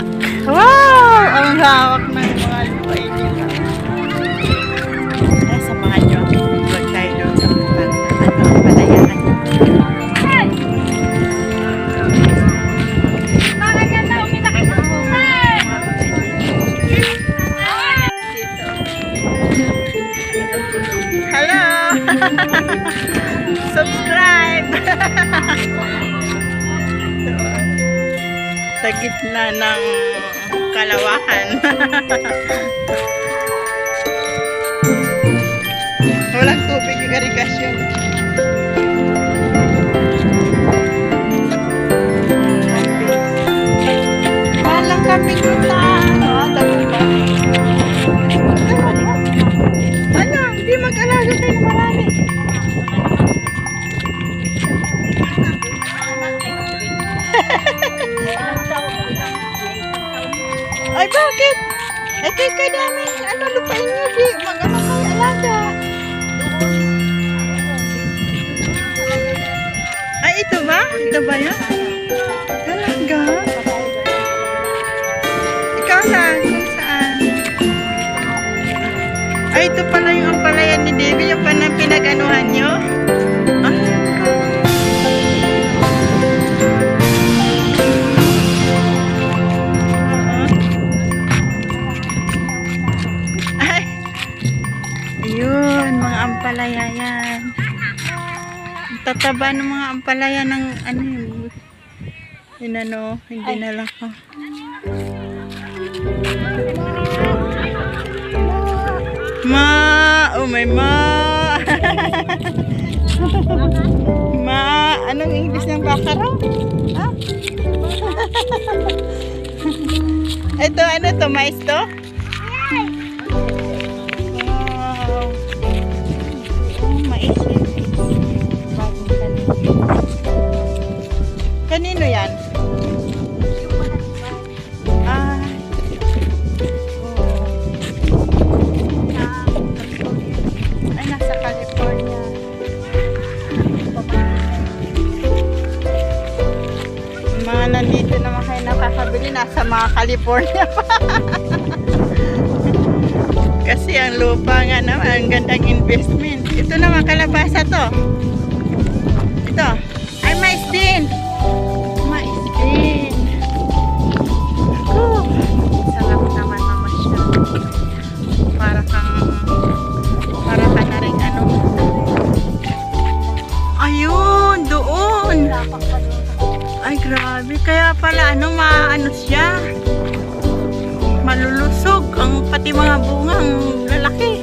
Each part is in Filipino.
Так. Sa gitna ng kalawakan. Walang tubig yung irigasyon. Walang kaming na ano, hindi mag-alaga kayo marami. Ay, bakit? Eh, kay kay dami. Ano, lupain niyo, di. Mag-ano kayo, alaga. Ay, ito ba? Ito ba yun? Talaga? Ikaw lang, kung saan? Ay, ito pala yung ampalayan ni Debbie, yung panang pinag-anuhan nyo? Ampalaya yan. Ang tataba ng mga ampalaya ng ano yun. Yun ano, hindi na lang ako. Ma! Oh, may ma! ma! Anong English ng baka raw? Ha? Ito, ano to? Mais to? Nasa mga California pa. Kasi ang lupa nga naman, ang gandang investment. Ito naman, kalabasa to. Ito. Ay, mais din. Mais din. Ako. Sarap naman naman siya. Para kang, para ka na rin ano. Ayun, doon. Ay, grabe. Kaya pala, ano, maano siya. Malulusog. Ang pati mga bungang lalaki.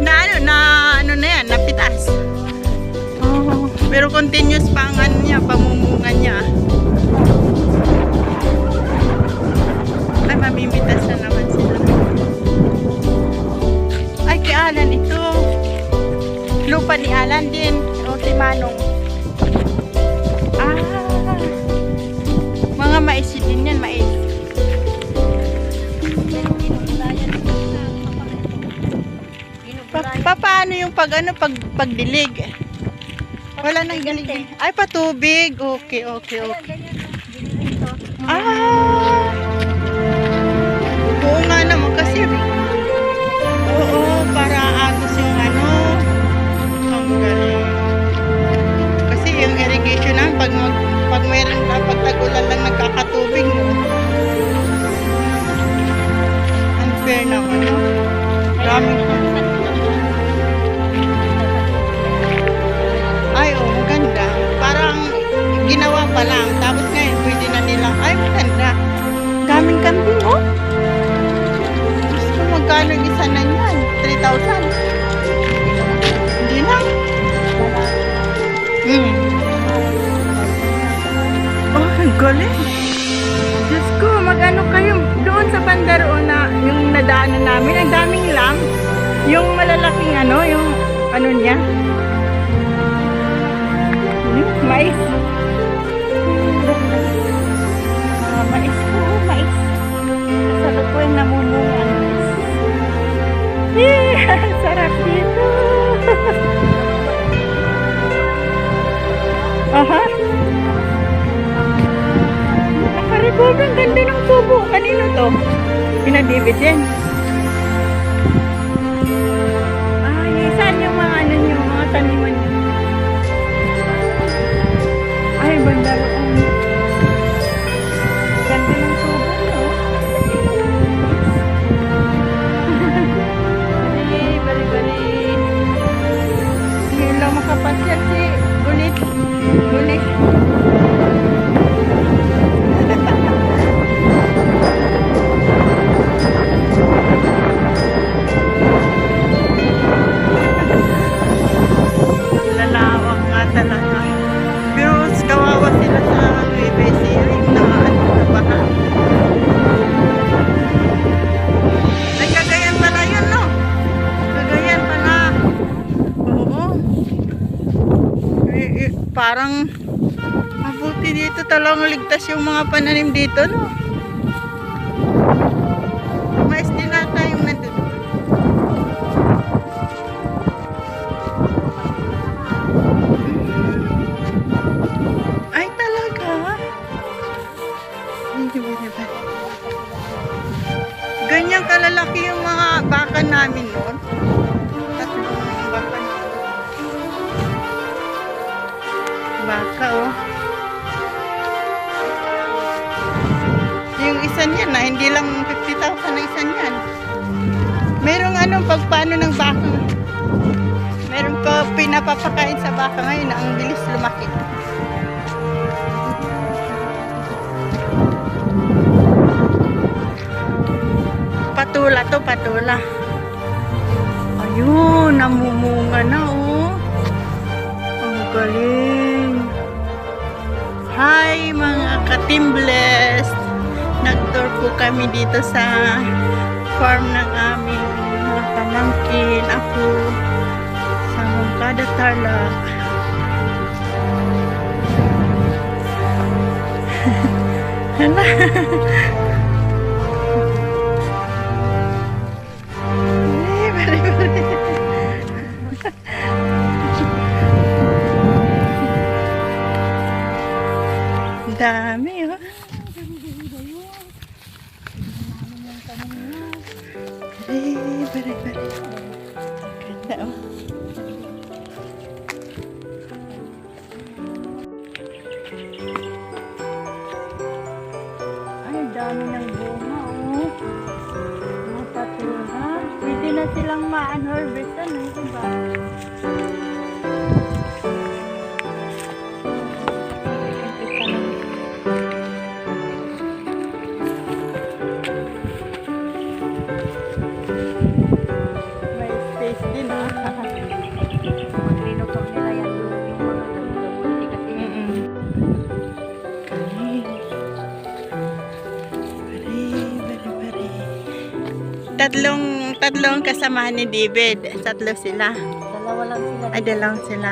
Na ano, na ano na yan, napitas. Oh, pero continuous pa ang ano niya, pamumunga niya. Ay, mamimitas na naman sila. Ay, kay Alan ito. Lupa ni Alan din. O si Manong. Ah. Mga mais Pa, pa- paano yung pag ano, pag, pagdilig? Wala nang dilig. Ay, patubig. Okay, okay, okay. Ah! Yung malalaking ano, yung ano niya. Hmm, mais. Ah, mais po, mais. Sa lukuin namumunga ang mais. Yeah, sarap dito. Aha. Nakaribog ang ganda ng to. Pinadibid din. Parang mabuti dito talagang ligtas yung mga pananim dito, no? Meron pa pinapapakain sa baka ngayon na ang bilis lumaki. Patula to, patula. Ayun, namumunga na oh. Ang galing. Hi mga katimbles! Nag-tour po kami dito sa farm ng aming mga pamangkin. Ako sa Mungkada Tarlac. Hala. Tatlong, tatlong kasama ni David. Tatlo sila. dalawa lang sila. Ay, dalawang sila.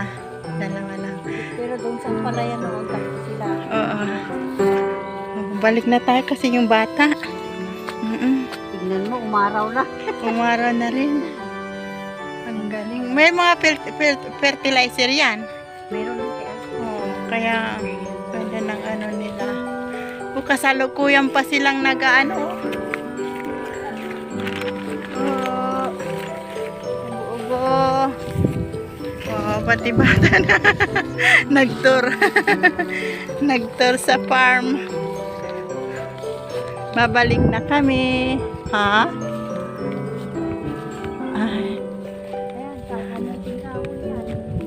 Dalawa lang. Pero doon sa palayan noon, tatlo sila. Oo. Balik na tayo kasi yung bata. Mm-mm. Tignan mo, umaraw na. Umara na rin. Ang galing. May mga fer- fer- fertilizer yan. Meron kaya. Oo, kaya ganda ng ano nila. O kasalukuyan pa silang nag-ano. Oh, pati bata na. Nag-tour. Nag-tour sa farm. Babalik na kami. Ha? Ay,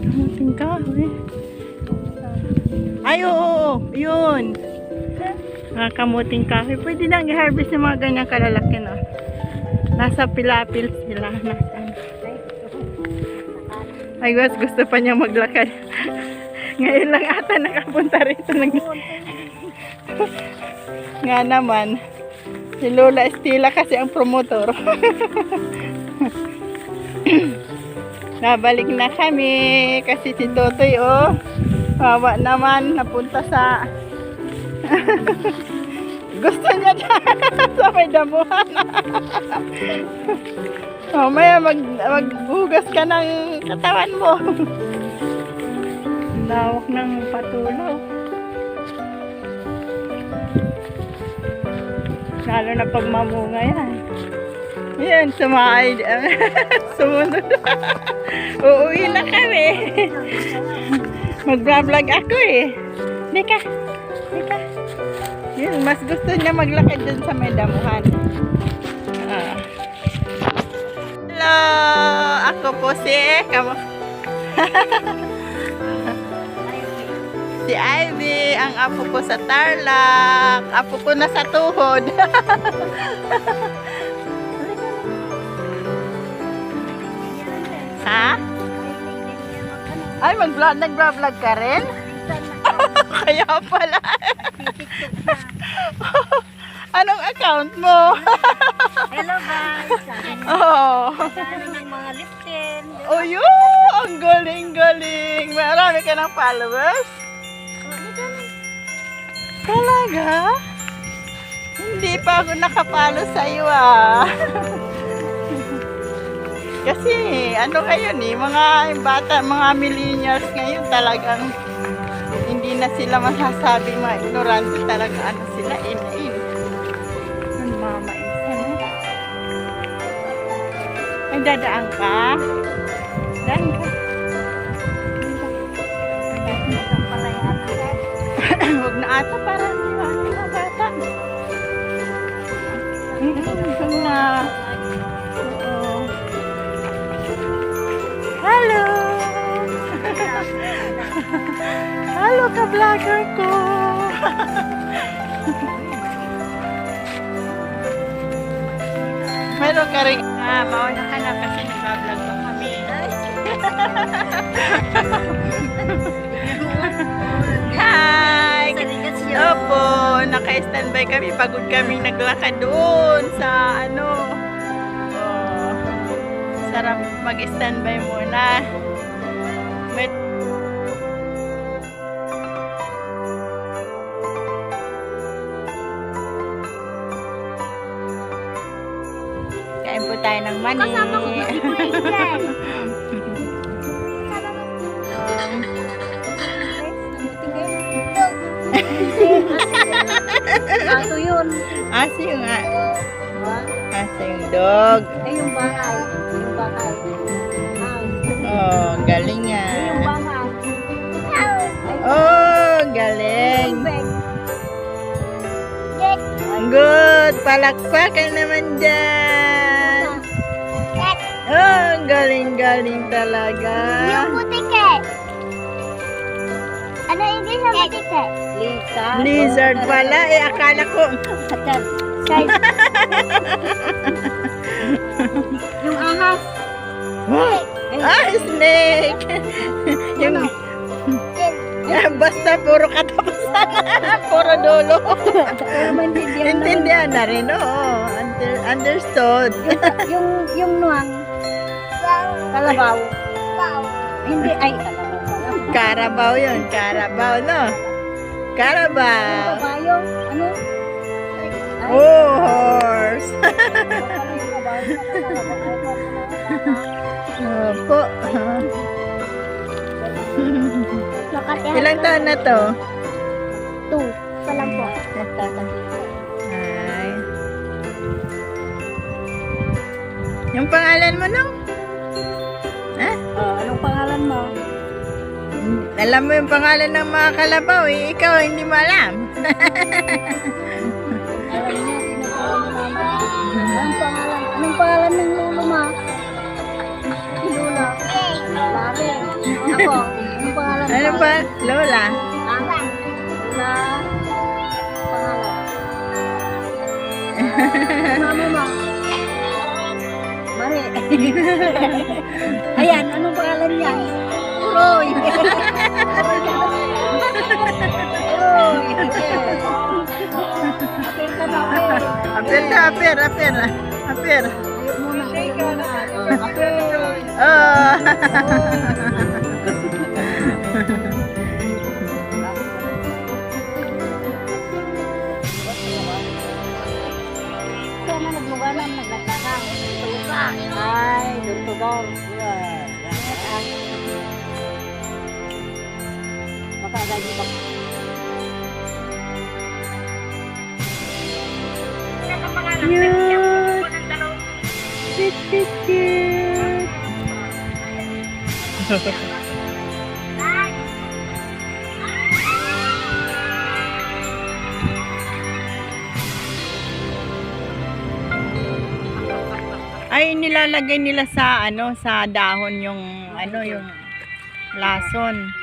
natin kahoy. Ay, oo, yun. Mga kamuting kahoy. Pwede nang i-harvest yung mga ganyang kalalaki, no? Nasa pilapil sila. Nasa, Ay, ay, gusto pa niya maglakad. Ngayon lang ata nakapunta rito. Nag... Nga naman. Si Lola Estila kasi ang promotor. Nabalik na kami kasi si Totoy oh. Wawa naman napunta sa Gusto niya sa may damuhan. Mamaya mag, maghugas ka ng katawan mo. Lawak ng patulo. Lalo na pag mamunga yan. Yan, sumakay. Sumunod. Uuwi na kami. Mag-vlog ako eh. Dika. Dika. Yun, mas gusto niya maglakad dun sa may damuhan. Hello! Ako po si... Kamo. si Ivy, ang apo ko sa Tarlac. Apo ko na sa tuhod. ha? Ay, mag-vlog, nag-vlog ka rin? Kaya pala. Anong account mo? Hello guys! oh. Yung mga liptin? Oh, yun! Ang galing-galing. Marami ka ng followers? Talaga? Hindi pa ako nakapalo sa iyo ah. Kasi ano ngayon eh, mga bata, mga millennials ngayon talagang hindi na sila masasabi mga ignorante talaga ano sila in in. Dadaan ka? Daan ka. Huwag na ata para mga bata. Huwag na. Hello! Hello ka vlogger ko! Meron ka rin. Ah, mauna ka na kasi nag-vlog pa kami. Hi! Opo, naka-standby kami. Pagod kami naglakad doon sa ano. Oh, sarap mag-standby muna. May tayo ng mani. Kasama ko si Prinsan. Aso yun. Aso yung, a- Diba? aso yung dog. Ay, yung bahay. Yung bahay. Ah, Oh, galing nga. yung bahay. Ay, Oh, galing. Good. Palakpakan naman dyan. Oh, galing-galing talaga. butiket. Ano English ang butiket? Lisa. Lizard pala. Eh, akala ko. Size. yung ahas. Ah, snake. yung... Basta puro katapusan. puro dulo. Intindihan na rin, oo. Under, understood. yung yung nuang kalabaw. Hindi ay kalabaw. Carabao yun. Carabao, no? Carabao. Kabayo, ano? Ay, Oh, horse. Opo. Ilang taon na to? Two. Pa lang po. Ay. Yung pangalan mo nung? Mo? Alam mo yung pangalan ng mga kalabaw eh. Ikaw hindi mo alam. Alam niya, tinutuwa ni mama. Anong pangalan? Anong pangalan ng lolo mo? Si Lola. Lale. Ako. Anong pangalan Ano ba? Lola? Ah, Lola. Pangalan. Mama mo. Mari. Niya? Roy. Roy. Apel ka na, apel. Apir ka, apir, apir. Apir. Ayaw muna, ayaw muna. Oh, Apel. Oh. Kaya na nagluganan, naglatarang. Tuga. Ay, tugaw. Baka ganyan ba? Cute! Cute, cute, cute! Ay, nilalagay nila sa ano, sa dahon yung ano, yung lason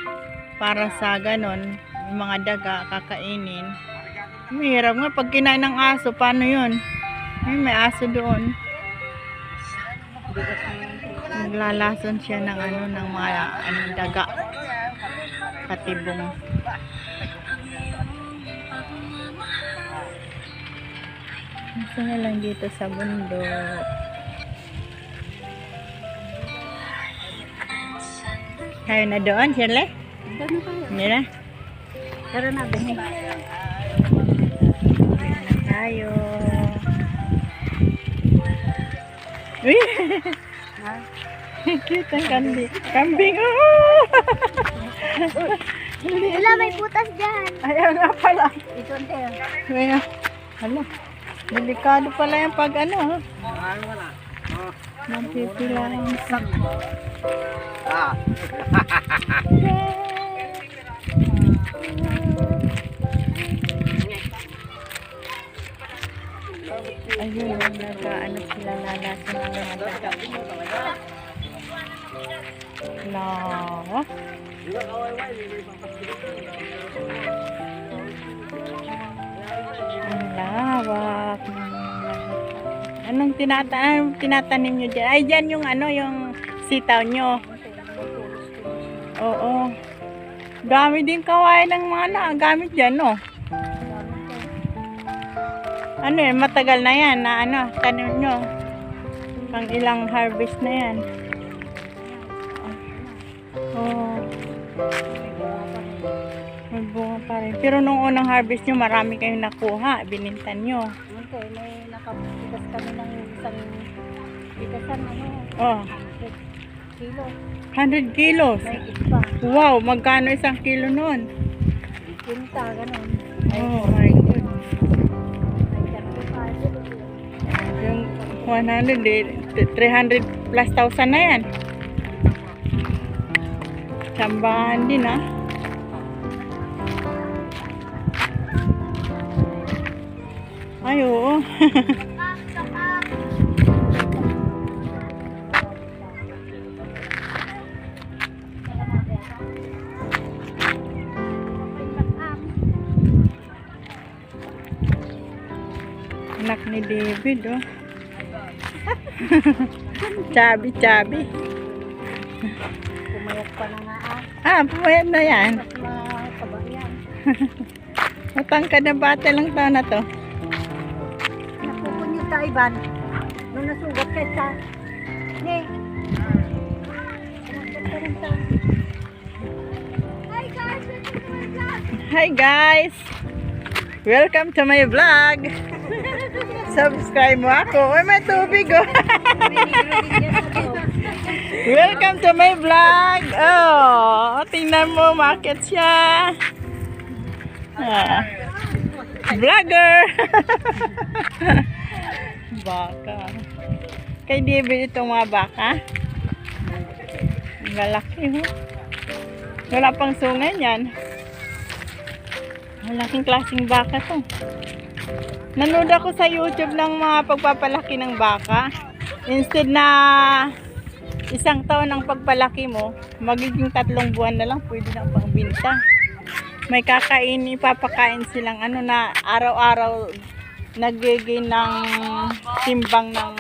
para sa ganon, yung mga daga kakainin. Mahirap nga pag kinain ng aso, paano yun? Ay, may aso doon. Naglalason siya ng ano, ng mga ano, daga. Katibong. Gusto lang dito sa bundok. Kayo na doon, Shirley? Doon na tayo. Hindi na. Tara na, Bene. Tayo. Uy! Cute ang kandi. Kambing! Oh! Wala, may putas dyan. Ayaw nga pala. Ito, ante. Kaya, ano, delikado pala yung pag ano, ha? Magpipilahin sa... Ayun, nag-ano sila lalasan ng mga daga. Lawa. Ang lawak. Anong tinata anong tinatanim nyo dyan? Ay, dyan yung ano, yung sitaw nyo. Oo. Dami din kawain ng mga nagamit dyan, no? Ano yan, matagal na yan na ano, tanim nyo. Pang ilang harvest na yan. Oo. May bunga pa rin. Pero nung unang harvest nyo, marami kayong nakuha. Binintan nyo. Ante, may nakapitas kami ng isang pitasan, ano, Oh, 100 kilo. 100 kilos. May ispa. Wow, magkano isang kilo nun? Pinta, ganun. Oh my God. May 35. Yung 100, eh, 300 plus thousand na yan. Sambahan din ah. Ay, oo. ni David, oh. Chabi, chabi. Pumayat pa na nga ah. Ah, pumayat na yan. Yan. Matangkad na bata lang taon na to. Napupunyot ka, Ivan. Nung nasugat ka sa... Ne. Ka. Hi guys! Welcome to my vlog! Hi guys! Welcome to my vlog! Subscribe mo ako. Uy, may tubig oh. Welcome to my vlog! Oh, tingnan mo, market siya. Ah, vlogger! baka. Kay David itong mga baka. Ang lalaki oh. Wala pang sungan yan. Malaking klaseng baka to. Nanood ako sa YouTube ng mga pagpapalaki ng baka. Instead na isang taon ang pagpalaki mo, magiging tatlong buwan na lang pwede na pangbinta. May kakain, ipapakain silang ano na araw-araw nagiging ng timbang ng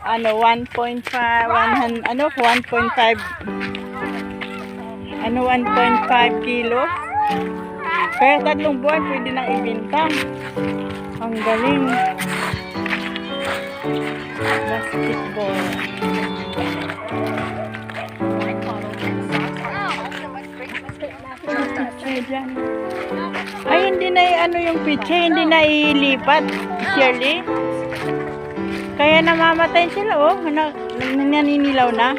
ano 1.5 100 ano 1.5 ano 1.5 kilo kaya tatlong buwan pwede nang ibinta. Ang galing. Basketball. Ay, hindi na ano yung pitche, hindi na ilipat, Shirley. Kaya namamatay sila, oh. Na, naninilaw na.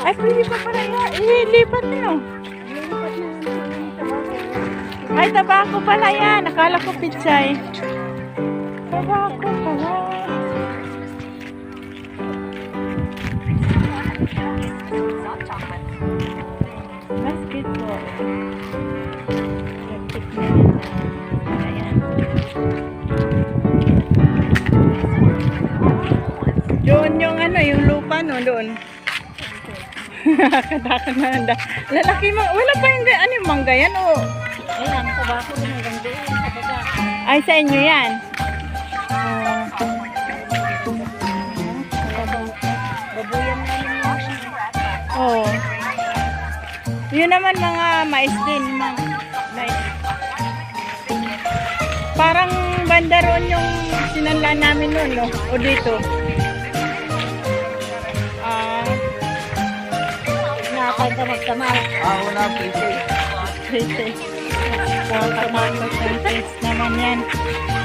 Ay, pwede pa pala yan. Ilipat na yun. Ay, tabako pala yan. Akala ko pichay. Tabako pala. Basketball. Yung ano, yung lupa no, doon. Katakot na nanda. Lalaki mo, wala pa yung, ano yung mangga yan o? Ayan, tabako din hanggang doon sa baba. Ay, sa inyo yan. Oh. Babuyan na yun. Oo. Yun naman mga mais din. Mga mais. Parang banda roon yung sinanla namin noon, no? O dito. Ah, Nakakay ka magkamay. Ah, wala po ito. Dito. So, katakas ng taste naman yan.